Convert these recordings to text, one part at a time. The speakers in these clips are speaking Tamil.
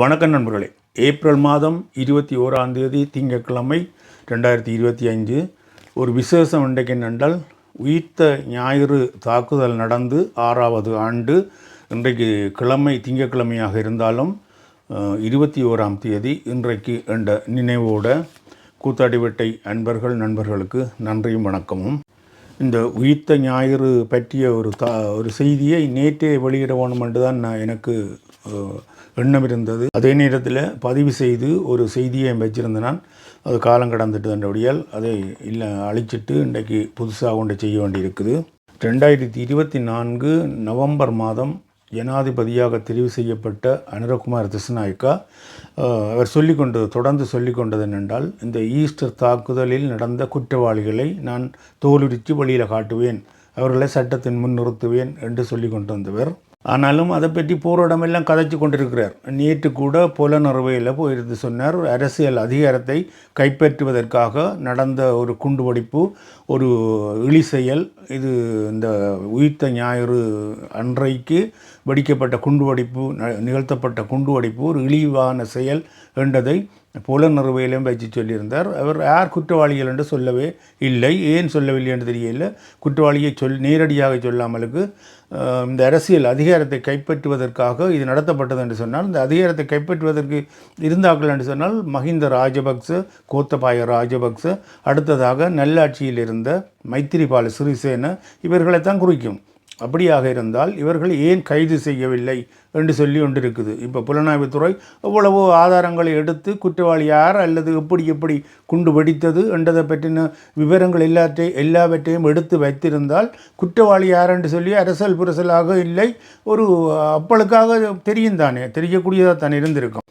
வணக்கம் நண்பர்களே. ஏப்ரல் மாதம் இருபத்தி ஓராம் தேதி திங்கட்கிழமை ரெண்டாயிரத்தி இருபத்தி அஞ்சு ஒரு விசேஷம் இன்றைக்கு என்னென்றால் உயிர்த்த ஞாயிறு தாக்குதல் நடந்து ஆறாவது ஆண்டு இன்றைக்கு கிழமை திங்கட்கிழமையாக இருந்தாலும் இருபத்தி ஓராம் தேதி இன்றைக்கு என்ற நினைவோட கூத்தாடிவட்டை அன்பர்கள் நண்பர்களுக்கு நன்றியும் வணக்கமும். இந்த உயிர்த்த ஞாயிறு பற்றிய ஒரு தா ஒரு செய்தியை நேற்றே வெளியிட வேணும் என்று தான் நான் எனக்கு எண்ணம் இருந்தது அதே நேரத்தில் பதிவு செய்து ஒரு செய்தியை வச்சிருந்தேன் நான் அது காலம் கடந்துட்டு தண்டபடியால் அதை இல்லை அழிச்சிட்டு இன்றைக்கு புதுசாக ஒன்று செய்ய வேண்டியிருக்குது. ரெண்டாயிரத்தி இருபத்தி நான்கு நவம்பர் மாதம் ஜனாதிபதியாக தெரிவு செய்யப்பட்ட அனுரகுமார் திசுநாயக்கா அஹ், அவர் சொல்லிக்கொண்டு தொடர்ந்து சொல்லிக்கொண்டது என்னென்றால் இந்த ஈஸ்டர் தாக்குதலில் நடந்த குற்றவாளிகளை நான் தோலுரித்து வழியில் காட்டுவேன். அவர்களை சட்டத்தின் முன் நிறுத்துவேன் என்று சொல்லி கொண்டு வந்தவர் ஆனாலும் அதை பற்றி போராடமெல்லாம் கதைச்சு கொண்டிருக்கிறார். நேற்று கூட புலனறுவையில் போயிருந்து சொன்னார் அரசியல் அதிகாரத்தை கைப்பற்றுவதற்காக நடந்த ஒரு குண்டுவெடிப்பு ஒரு இழி செயல் இது இந்த உயிர்த்த ஞாயிறு அன்றைக்கு வெடிக்கப்பட்ட குண்டுவெடிப்பு ந- நிகழ்த்தப்பட்ட குண்டுவெடிப்பு ஒரு இழிவான செயல் என்றதை புலனறுவையிலும் வச்சு சொல்லியிருந்தார். அவர் யார் குற்றவாளிகள் என்று சொல்லவே இல்லை. ஏன் சொல்லவில்லை என்று தெரியல. குற்றவாளியை சொல் நேரடியாக சொல்லாமலுக்கு இந்த அரசியல் அதிகாரத்தை கைப்பற்றுவதற்காக இது நடத்தப்பட்டது என்று சொன்னால் இந்த அதிகாரத்தை கைப்பற்றுவதற்கு இருந்தார்கள் என்று சொன்னால் மஹிந்த ராஜபக்ச கோத்தபாய ராஜபக்ச அடுத்ததாக நல்லாட்சியில் இருந்த மைத்திரிபால சிறிசேன இவர்களைத்தான் குறிக்கும். அப்படியாக இருந்தால் இவர்கள் ஏன் கைது செய்யவில்லை என்று சொல்லி கொண்டிருக்குது. இப்போ புலனாய்வுத்துறை எவ்வளவோ ஆதாரங்களை எடுத்து குற்றவாளி யார் அல்லது எப்படி எப்படி குண்டு வெடித்தது என்றதை பற்றின விவரங்கள் எல்லாற்றை எல்லாவற்றையும் எடுத்து வைத்திருந்தால் குற்றவாளி யார் என்று சொல்லி அரசல் புரசலாக இல்லை. ஒரு அப்பளுக்காக தெரியும் தானே. தெரியக்கூடியதாக தானே இருந்திருக்கும்.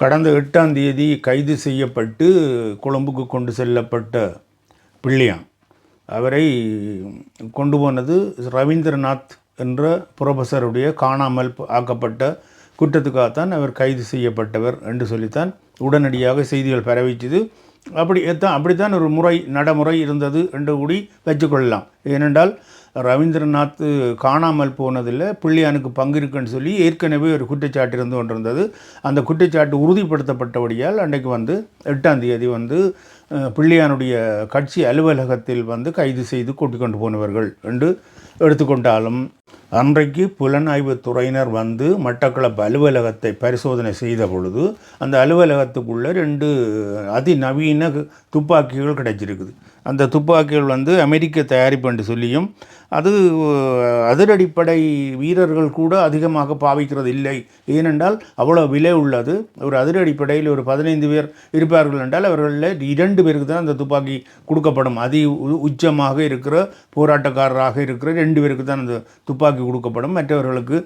கடந்த எட்டாம் தேதி கைது செய்யப்பட்டு கொழும்புக்கு கொண்டு செல்லப்பட்ட பிள்ளையான் அவரை கொண்டு போனது ரவீந்திரநாத் என்ற புரொஃபஸருடைய காணாமல் ஆக்கப்பட்ட குற்றத்துக்காகத்தான் அவர் கைது செய்யப்பட்டவர் என்று சொல்லித்தான் உடனடியாக செய்திகள் பரவிச்சது அப்படி தான் அப்படித்தான் ஒரு முறை நடைமுறை இருந்தது என்று கூடி வச்சுக்கொள்ளலாம். ஏனென்றால் ரவீந்திரநாத் காணாமல் போனதில் பிள்ளையானுக்கு பங்கு இருக்குன்னு சொல்லி ஏற்கனவே ஒரு குற்றச்சாட்டு இருந்து கொண்டிருந்தது. அந்த குற்றச்சாட்டு உறுதிப்படுத்தப்பட்டபடியால் அன்றைக்கு வந்து எட்டாம் தேதி வந்து பிள்ளையானுடைய கட்சி அலுவலகத்தில் வந்து கைது செய்து கூட்டிக் கொண்டு போனவர்கள் என்று எடுத்துக்கொண்டாலும் அன்றைக்கு புலனாய்வுத் துறையினர் வந்து மட்டக்களப்பு அலுவலகத்தை பரிசோதனை செய்த பொழுது அந்த அலுவலகத்துக்குள்ளே ரெண்டு அதிநவீன துப்பாக்கிகள் கிடைச்சிருக்குது. அந்த துப்பாக்கிகள் வந்து அமெரிக்க தயாரிப்பு என்று சொல்லியும் அது அதிரடிப்படை வீரர்கள் கூட அதிகமாக பாவிக்கிறது இல்லை. ஏனென்றால் அவ்வளோ விலை உள்ளது. ஒரு அதிரடிப்படையில் ஒரு பதினைந்து பேர் இருப்பார்கள் என்றால் அவர்களில் இரண்டு பேருக்கு தான் அந்த துப்பாக்கி கொடுக்கப்படும். அதி உ- உச்சமாக இருக்கிற போராட்டக்காரராக இருக்கிற ரெண்டு பேருக்கு தான் அந்த துப்பாக்கி கொடுக்கப்படும். மற்றவர்களுக்கு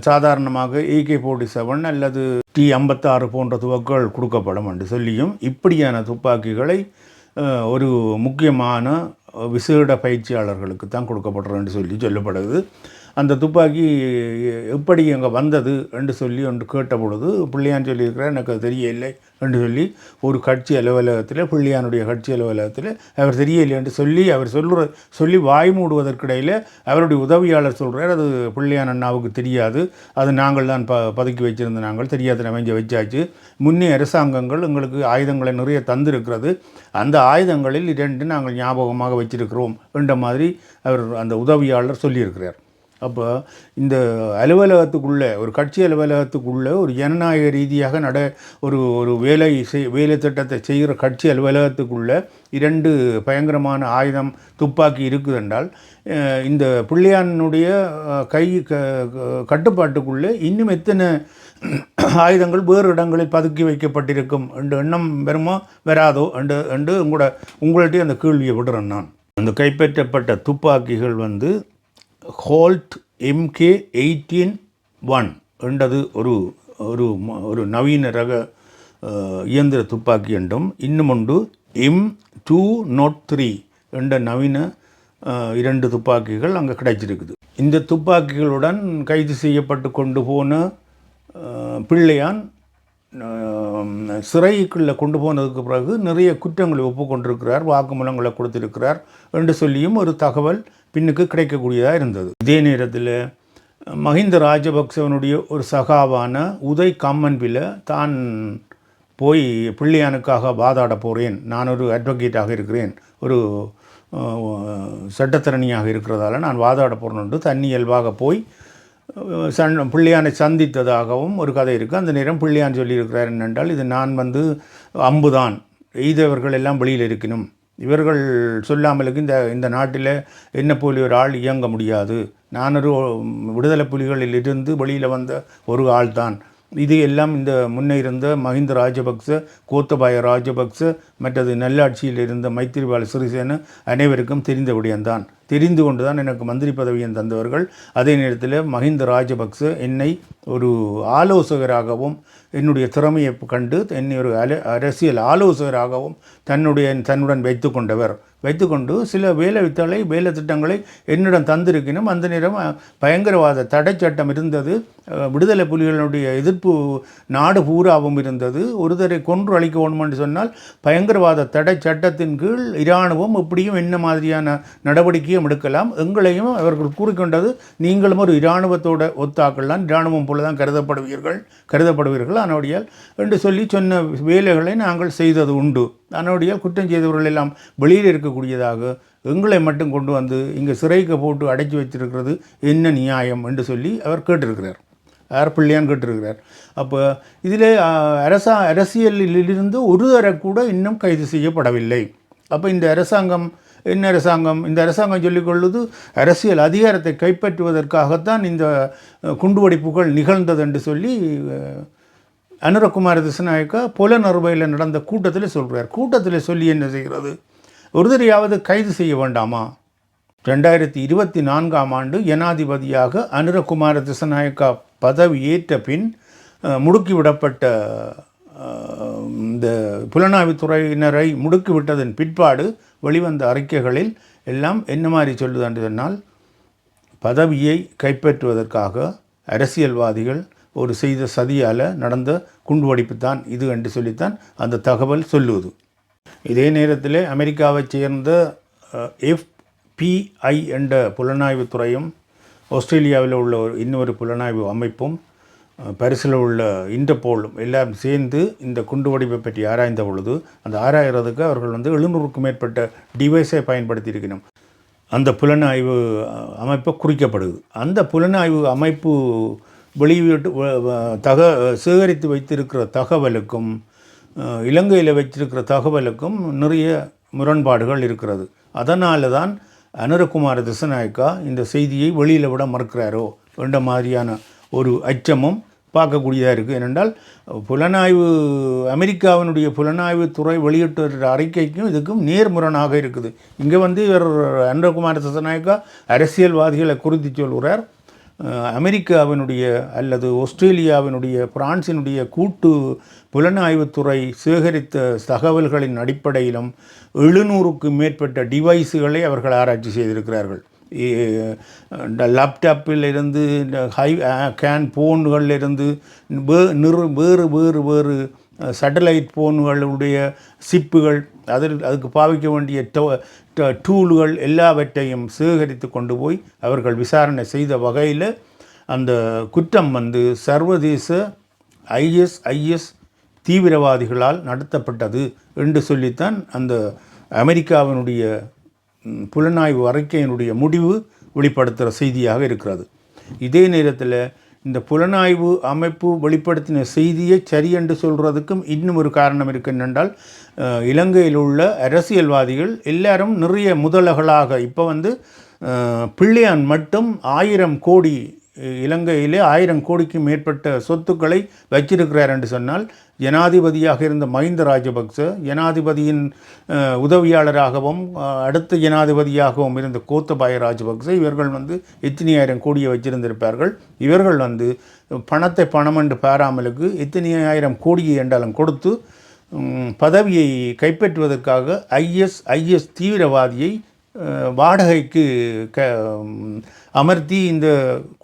சாதாரணமாக ஏகே ஃபோர்ட்டி செவன் அல்லது டி ஐம்பத்தாறு போன்ற துவக்கள் கொடுக்கப்படும் என்று சொல்லியும் இப்படியான துப்பாக்கிகளை ஒரு முக்கியமான விசேட பயிற்சியாளர்களுக்கு தான் கொடுக்கப்படுறோன்னு சொல்லி சொல்லப்படுது. அந்த துப்பாக்கி எப்படி அங்கே வந்தது என்று சொல்லி ஒன்று கேட்ட பொழுது பிள்ளையான் சொல்லியிருக்கிறார் எனக்கு அது தெரியவில்லை. என்று சொல்லி ஒரு கட்சி அலுவலகத்தில் பிள்ளையானுடைய கட்சி அலுவலகத்தில் அவர் தெரியவில்லை என்று சொல்லி அவர் சொல்லுற சொல்லி வாய் மூடுவதற்கிடையில் அவருடைய உதவியாளர் சொல்கிறார் அது பிள்ளையான் அண்ணாவுக்கு தெரியாது. அது நாங்கள் தான் ப பதுக்கி வச்சிருந்த நாங்கள். தெரியாத. அமைஞ்ச வச்சாச்சு. முன்னே அரசாங்கங்கள் எங்களுக்கு ஆயுதங்களை நிறைய தந்திருக்கிறது. அந்த ஆயுதங்களில் இரண்டு நாங்கள் ஞாபகமாக வச்சிருக்கிறோம். என்ற மாதிரி அவர் அந்த உதவியாளர் சொல்லியிருக்கிறார். அப்போ இந்த அலுவலகத்துக்குள்ளே ஒரு கட்சி அலுவலகத்துக்குள்ளே ஒரு ஜனநாயக ரீதியாக நட ஒரு ஒரு வேலை செய் வேலை திட்டத்தை செய்கிற கட்சி அலுவலகத்துக்குள்ளே இரண்டு பயங்கரமான ஆயுதம் துப்பாக்கி இருக்குதென்றால் இந்த பிள்ளையானுடைய கை க க- கட்டுப்பாட்டுக்குள்ளே இன்னும் எத்தனை ஆயுதங்கள் வேறு இடங்களில் பதுக்கி வைக்கப்பட்டிருக்கும் என்ற எண்ணம் வருமோ வராதோ என்று என்று உங்களோட உங்கள்கிட்ட அந்த கேள்வியை விடுறேன் நான். அந்த கைப்பற்றப்பட்ட துப்பாக்கிகள் வந்து ஹோல்ட் எம்கே எயிட்டீன் ஒன் என்றது ஒரு ஒரு ஒரு நவீன ரக இயந்திர துப்பாக்கி என்றும் இன்னும் ஒன்று எம் டூ நோட் த்ரீ என்ற நவீன இரண்டு துப்பாக்கிகள் அங்கே கிடைச்சிருக்குது. இந்த துப்பாக்கிகளுடன் கைது செய்யப்பட்டு கொண்டு போன பிள்ளையான் சிறைக்குள்ளே கொண்டு போனதுக்கு பிறகு நிறைய குற்றங்களை ஒப்புக்கொண்டிருக்கிறார் வாக்குமூலங்களை கொடுத்திருக்கிறார் என்று சொல்லியும் ஒரு தகவல் பின்னுக்கு கிடைக்கக்கூடியதாக இருந்தது. இதே நேரத்தில் மஹிந்த ராஜபக்சவனுடைய ஒரு சகாவான உதய் கம்மன்பில தான் போய் பிள்ளையானுக்காக வாதாட போகிறேன் நான் ஒரு அட்வொகேட்டாக இருக்கிறேன் ஒரு சட்டத்திறனியாக இருக்கிறதால நான் வாதாட போகிறேன் என்று தன்னியல்பாக போய் சன் பிள்ளையானை சந்தித்ததாகவும் ஒரு கதை இருக்குது அந்த நேரம் பிள்ளையான் சொல்லியிருக்கிறார் என்னென்றால் இது நான் வந்து அம்புதான். எய்தவர்கள் எல்லாம் வெளியில் இருக்கணும் இவர்கள் சொல்லாமலுக்கு இந்த இந்த நாட்டில் என்ன போலி ஒரு ஆள் இயங்க முடியாது. நான் ஒரு விடுதலை புலிகளில் இருந்து வெளியில் வந்த ஒரு ஆள் தான் இது எல்லாம் இந்த முன்னே இருந்த மஹிந்த ராஜபக்ச கோத்தபாய ராஜபக்ச மற்றது நல்லாட்சியில் இருந்த மைத்திரிபால சிறிசேன அனைவருக்கும் தெரிந்த விடயம்தான். தெரிந்து கொண்டு தான் எனக்கு மந்திரி பதவியும் தந்தவர்கள். அதே நேரத்தில் மஹிந்த ராஜபக்ச என்னை ஒரு ஆலோசகராகவும் என்னுடைய திறமையை கண்டு என்னை ஒரு அல அரசியல் ஆலோசகராகவும் தன்னுடைய தன்னுடன் வைத்து கொண்டவர். வைத்துக்கொண்டு சில வேலை வித்தலை வேலை திட்டங்களை என்னிடம் தந்திருக்கணும் அந்த நேரம் பயங்கரவாத தடை சட்டம் இருந்தது. விடுதலை புலிகளுடைய எதிர்ப்பு நாடு பூராவும் இருந்தது. ஒருத்தரை கொன்று அழிக்க வேண்டுமென்று சொன்னால் பயங்கரவாத தடை சட்டத்தின் கீழ் இராணுவம் இப்படியும் என்ன மாதிரியான நடவடிக்கையும் எடுக்கலாம்? எங்களையும் அவர்கள் கூறிக்கொண்டது நீங்களும் ஒரு இராணுவத்தோட ஒத்தாக்கலாம் இராணுவம் போல தான் கருதப்படுவீர்கள் கருதப்படுவீர்கள். அதனுடையால் என்று சொல்லி சொன்ன வேலைகளை நாங்கள் செய்தது உண்டு. அதனுடைய குற்றம் செய்தவர்கள் எல்லாம் வெளியில் இருக்கக்கூடியதாக எங்களை மட்டும் கொண்டு வந்து இங்கே சிறைக்கு போட்டு அடைச்சி வச்சிருக்கிறது என்ன நியாயம்? என்று சொல்லி அவர் கேட்டிருக்கிறார். யார் கேட்டிருக்கிறார். அப்போ இதிலே அரசா அரசியலிலிருந்து ஒரு கூட இன்னும் கைது செய்யப்படவில்லை. அப்போ இந்த அரசாங்கம் என்ன அரசாங்கம்? இந்த அரசாங்கம் சொல்லிக்கொள்வது அரசியல் அதிகாரத்தை கைப்பற்றுவதற்காகத்தான் இந்த குண்டுவெடிப்புகள் நிகழ்ந்தது என்று சொல்லி அனுரகுமார் அனுரகுமார திசநாயக்கா புலனறுவையில் நடந்த கூட்டத்தில் சொல்கிறார் கூட்டத்தில் சொல்லி என்ன செய்கிறது? ஒருதரையாவது கைது செய்ய வேண்டாமா? ரெண்டாயிரத்தி இருபத்தி நான்காம் ஆண்டு ஜனாதிபதியாக அனுரகுமார திசநாயக்கா பதவி ஏற்ற பின் முடுக்கிவிடப்பட்ட இந்த புலனாய்வுத்துறையினரை முடுக்கிவிட்டதன் பிற்பாடு வெளிவந்த அறிக்கைகளில் எல்லாம் என்ன மாதிரி சொல்லுதுன்னு சொன்னால் பதவியை கைப்பற்றுவதற்காக அரசியல்வாதிகள் ஒரு செய்த சதியால் நடந்த குண்டுவடிப்பு தான் இது என்று சொல்லித்தான் அந்த தகவல் சொல்லுவது. இதே நேரத்தில் அமெரிக்காவைச் சேர்ந்த எஃபிஐ என்ற புலனாய்வுத்துறையும் ஆஸ்திரேலியாவில் உள்ள ஒரு இன்னொரு புலனாய்வு அமைப்பும் பரிசில் உள்ள இன்டர்போலும் எல்லாம் சேர்ந்து இந்த குண்டு வடிவை பற்றி ஆராய்ந்த பொழுது அந்த ஆராய்கிறதுக்கு அவர்கள் வந்து எழுநூறுக்கும் மேற்பட்ட டிவைஸை பயன்படுத்தியிருக்கணும். அந்த புலனாய்வு அமைப்பை அமைப்பு குறிக்கப்படுது. அந்த புலனாய்வு அமைப்பு வெளியிட்டு வ- தக சேகரித்து வைத்திருக்கிற தகவலுக்கும் இலங்கையில் வைத்திருக்கிற தகவலுக்கும் நிறைய முரண்பாடுகள் இருக்கிறது. அதனால தான் அனுரகுமார திசநாயக்கா இந்த செய்தியை வெளியில் விட மறுக்கிறாரோ என்ற மாதிரியான ஒரு அச்சமும் பார்க்கக்கூடியதாக இருக்குது ஏனென்றால் புலனாய்வு அமெரிக்காவினுடைய புலனாய்வு துறை வெளியிட்டு அறிக்கைக்கும் இதுக்கும் நேர்முரணாக இருக்குது. இங்கே வந்து இவர் அன்றகுமார் திசநாயக்கா அரசியல்வாதிகளை குறித்து சொல்கிறார் அமெரிக்காவினுடைய அல்லது ஆஸ்திரேலியாவினுடைய பிரான்சினுடைய கூட்டு புலனாய்வுத்துறை சேகரித்த தகவல்களின் அடிப்படையிலும் எழுநூறுக்கு மேற்பட்ட டிவைஸுகளை அவர்கள் ஆராய்ச்சி செய்திருக்கிறார்கள். இந்த லேப்டாப்பில் இருந்து இந்த ஹை கேன் ஃபோன்களில் இருந்து வே நிறு வேறு வேறு வேறு சேட்டலைட் ஃபோன்களுடைய சிப்புகள் அதில் அதுக்கு பாவிக்க வேண்டிய டோ- டூல்கள் எல்லாவற்றையும் சேகரித்து கொண்டு போய் அவர்கள் விசாரணை செய்த வகையில் அந்த குற்றம் வந்து சர்வதேச ஐஎஸ்ஐஎஸ் தீவிரவாதிகளால் நடத்தப்பட்டது என்று சொல்லித்தான் அந்த அமெரிக்காவினுடைய புலனாய்வு அறிக்கையினுடைய முடிவு வெளிப்படுத்துகிற செய்தியாக இருக்கிறது. இதே நேரத்தில் இந்த புலனாய்வு அமைப்பு வெளிப்படுத்தின செய்தியை சரி என்று சொல்கிறதுக்கும் இன்னும் ஒரு காரணம் இருக்கு என்னென்றால் இலங்கையில் உள்ள அரசியல்வாதிகள் எல்லாரும் நிறைய முதலகளாக இப்போ வந்து பிள்ளையான் மட்டும் ஆயிரம் கோடி இலங்கையிலே ஆயிரம் கோடிக்கும் மேற்பட்ட சொத்துக்களை வச்சிருக்கிறார் என்று சொன்னால் ஜனாதிபதியாக இருந்த மஹிந்த ராஜபக்ச ஜனாதிபதியின் உதவியாளராகவும் அடுத்த ஜனாதிபதியாகவும் இருந்த கோத்தபாய ராஜபக்ச இவர்கள் வந்து எத்தனையாயிரம் கோடியை வச்சிருந்திருப்பார்கள் இவர்கள் வந்து பணத்தை பணம் என்று பாராமலுக்கு எத்தனையாயிரம் கோடியை என்றாலும் கொடுத்து பதவியை கைப்பற்றுவதற்காக ஐஎஸ் ஐஎஸ் தீவிரவாதியை வாடகைக்கு க அமர்த்தி இந்த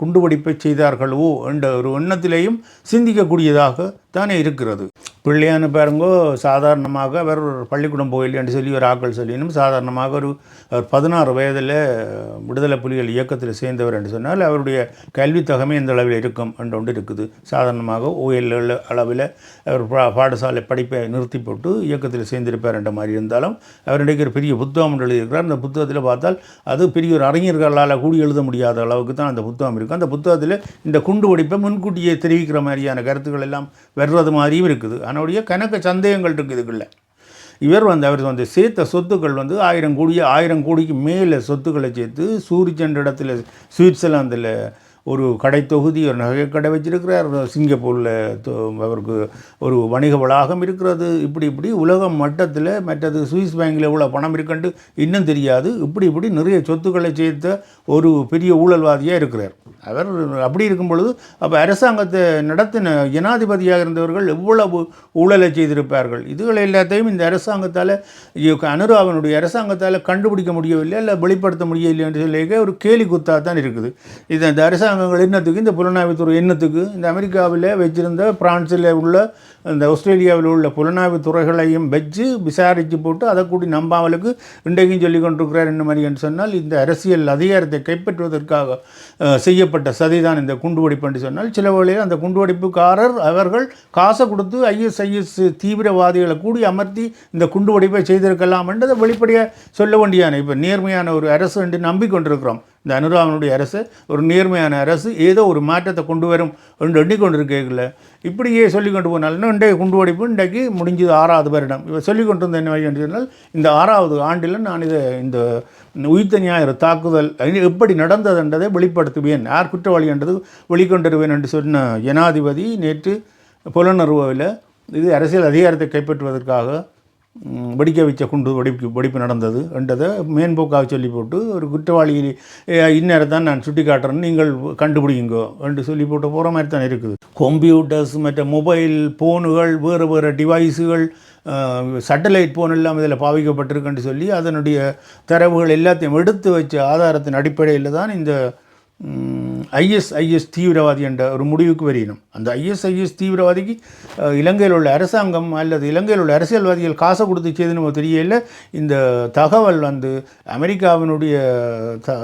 குண்டுவெடிப்பை செய்தார்களோ என்ற ஒரு எண்ணத்திலேயும் சிந்திக்கக்கூடியதாக தானே இருக்கிறது. பிள்ளையான்னு பாருங்கோ சாதாரணமாக அவர் ஒரு பள்ளிக்கூடம் போயில்லைன்னு சொல்லி ஒரு ஆக்கள் சொல்லினும் சாதாரணமாக ஒரு அவர் பதினாறு வயதில் விடுதலை புலிகள் இயக்கத்தில் சேர்ந்தவர் என்று சொன்னால் அவருடைய கல்வி தகமை இந்த அளவில் இருக்கும் என்று ஒன்று இருக்குது. சாதாரணமாக ஓஎல் அளவில் அவர் பா பாடசாலை படிப்பை நிறுத்தி போட்டு இயக்கத்தில் சேர்ந்திருப்பார் என்ற மாதிரி இருந்தாலும் அவர் இன்றைக்கு ஒரு பெரிய புத்தகம் ஒன்று எழுதியிருக்கிறார். அந்த புத்தகத்தில் பார்த்தால் அது பெரிய ஒரு அறிஞர்களால் கூடி எழுத முடியாத அளவுக்கு தான் அந்த புத்தகம் இருக்கும். அந்த புத்தகத்தில் இந்த குண்டு வெடிப்பை முன்கூட்டியே தெரிவிக்கிற மாதிரியான கருத்துக்கள் எல்லாம் வர்றது மாதிரியும் இருக்குது. அதனுடைய கணக்கு சந்தேகங்கள் இருக்குது இதுக்குள்ள. இவர் வந்து அவர் வந்து சேர்த்த சொத்துக்கள் வந்து ஆயிரம் கோடி ஆயிரம் கோடிக்கு மேலே சொத்துக்களை சேர்த்து சூரிச்சென்ற இடத்துல சுவிட்சர்லாந்தில் ஒரு கடை தொகுதி ஒரு நகைக்கடை கடை வச்சிருக்கிறார். சிங்கப்பூரில் அவருக்கு ஒரு வணிக வளாகம் இருக்கிறது. இப்படி இப்படி உலகம் மட்டத்தில் மற்றது சுவிஸ் பேங்கில் எவ்வளோ பணம் இருக்குன்ட்டு இன்னும் தெரியாது. இப்படி இப்படி நிறைய சொத்துக்களை சேர்த்த ஒரு பெரிய ஊழல்வாதியாக இருக்கிறார். அவர் அப்படி இருக்கும் பொழுது அப்போ அரசாங்கத்தை நடத்தின ஜனாதிபதியாக இருந்தவர்கள் எவ்வளவு ஊழலை செய்திருப்பார்கள்? இதுகள் எல்லாத்தையும் இந்த அரசாங்கத்தால் அனுராவனுடைய அரசாங்கத்தால் கண்டுபிடிக்க முடியவில்லை இல்லை வெளிப்படுத்த முடியவில்லை என்று சொல்லி ஒரு கேலி குத்தாக தான் இருக்குது. இது இந்த அரசாங்கங்கள் என்னத்துக்கு? இந்த புலனாய்வுத்துறை என்னத்துக்கு? இந்த அமெரிக்காவில் வச்சிருந்த பிரான்ஸில் உள்ள இந்த ஆஸ்திரேலியாவில் உள்ள புலனாய்வு துறைகளையும் வச்சு விசாரித்து போட்டு அதை கூடி நம்பாமலுக்கு இன்றைக்கும் சொல்லி கொண்டிருக்கிறார் என்ன மாதிரி என்று சொன்னால் இந்த அரசியல் அதிகாரத்தை கைப்பற்றுவதற்காக செய்யப்பட்ட சதிதான் இந்த குண்டுவெடிப்பு என்று சொன்னால் சில வேளையில் அந்த குண்டுவெடிப்புக்காரர் அவர்கள் காசை கொடுத்து ஐஎஸ்ஐஎஸ் தீவிரவாதிகளை கூடி அமர்த்தி இந்த குண்டுவெடிப்பை செய்திருக்கலாம் என்றதை வெளிப்படையாக சொல்ல வேண்டியான இப்போ நேர்மையான ஒரு அரசு என்று நம்பிக்கொண்டிருக்கிறோம். இந்த அனுராமனுடைய அரசு ஒரு நேர்மையான அரசு ஏதோ ஒரு மாற்றத்தை கொண்டு வரும் என்று எண்ணிக்கொண்டிருக்கல இப்படியே சொல்லி கொண்டு போனாலும் இன்றைய குண்டுவெடிப்பு இன்றைக்கு முடிஞ்சது ஆறாவது வருடம். இப்போ சொல்லி கொண்டு இருந்த என்ன என்று சொன்னால் இந்த ஆறாவது ஆண்டில் நான் இதை இந்த உயிர்த்த ஞாயிறு தாக்குதல் எப்படி நடந்ததுன்றதை வெளிப்படுத்துவேன். யார் குற்றவாளி என்றது வெளிக்கொண்டுருவேன் என்று சொன்ன ஜனாதிபதி நேற்று புலனறுவில் இது அரசியல் அதிகாரத்தை கைப்பற்றுவதற்காக வெடிக்க வச்ச குண்டு வெடிப்பு வெடிப்பு நடந்தது. என்றதை மேன்போக்காக சொல்லி போட்டு ஒரு குற்றவாளி இந்நேரம் தான் நான் சுட்டி காட்டுறேன்னு நீங்கள் கண்டுபிடிங்கோ என்று சொல்லி போட்டு போகிற மாதிரி தான் இருக்குது. கம்ப்யூட்டர்ஸ் மற்ற மொபைல் ஃபோனுகள் வேறு வேறு டிவைஸுகள் சட்டலைட் ஃபோன் எல்லாம் இதில் பாவிக்கப்பட்டிருக்குன்னு சொல்லி அதனுடைய தரவுகள் எல்லாத்தையும் எடுத்து வச்ச ஆதாரத்தின் அடிப்படையில் தான் இந்த ஐஎஸ்ஐஎஸ் தீவிரவாதி என்ற ஒரு முடிவுக்கு வரையணும் அந்த ஐஎஸ்ஐஎஸ் தீவிரவாதிக்கு இலங்கையில் உள்ள அரசாங்கம் அல்லது இலங்கையில் உள்ள அரசியல்வாதிகள் காசை கொடுத்து செய்து தெரியல. இந்த தகவல் வந்து அமெரிக்காவினுடைய த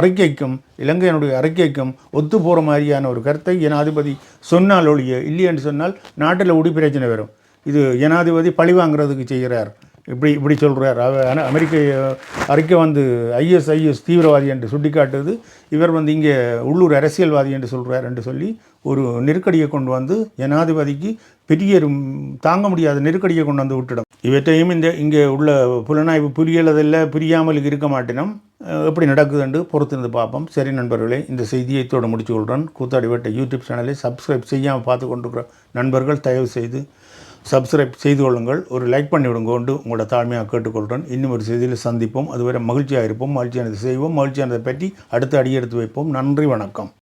அறிக்கைக்கும் இலங்கையினுடைய அறிக்கைக்கும் ஒத்து போகிற மாதிரியான ஒரு கருத்தை ஜனாதிபதி சொன்னால் ஒழிய இல்லையென்று சொன்னால் நாட்டில் உடி பிரச்சனை வரும். இது ஜனாதிபதி பழி வாங்குறதுக்கு செய்கிறார். இப்படி இப்படி சொல்கிறார் ஆனால் அமெரிக்க அறிக்கை வந்து ஐஎஸ்ஐஎஸ் தீவிரவாதி என்று சுட்டிக்காட்டுது. இவர் வந்து இங்கே உள்ளூர் அரசியல்வாதி என்று சொல்கிறார் என்று சொல்லி ஒரு நெருக்கடியை கொண்டு வந்து ஜனாதிபதிக்கு பெரிய தாங்க முடியாத நெருக்கடியை கொண்டு வந்து விட்டுடும். இவற்றையும் இந்த இங்கே உள்ள புலனாய்வு புரியலதில்ல புரியாமல் இருக்க மாட்டினோம். எப்படி நடக்குதுன்னு பொறுத்திருந்து பார்ப்போம். சரி நண்பர்களே இந்த செய்தியை தோடு முடிச்சு கொள்கிறேன். கூத்தாடி வெட்ட யூடியூப் சேனலை சப்ஸ்கிரைப் செய்யாமல் பார்த்து கொண்டிருக்கிற நண்பர்கள் தயவு செய்து சப்ஸ்கிரைப் செய்து கொள்ளுங்கள். ஒரு லைக் பண்ணிவிடுங்க கொண்டு உங்களோட தாழ்மையாக கேட்டுக்கொள்கிறேன். இன்னும் ஒரு செய்தியில் சந்திப்போம். அதுவரை மகிழ்ச்சியாக இருப்போம். மகிழ்ச்சியானதை செய்வோம். மகிழ்ச்சியானதை பற்றி அடுத்து அடியெடுத்து வைப்போம். நன்றி வணக்கம்.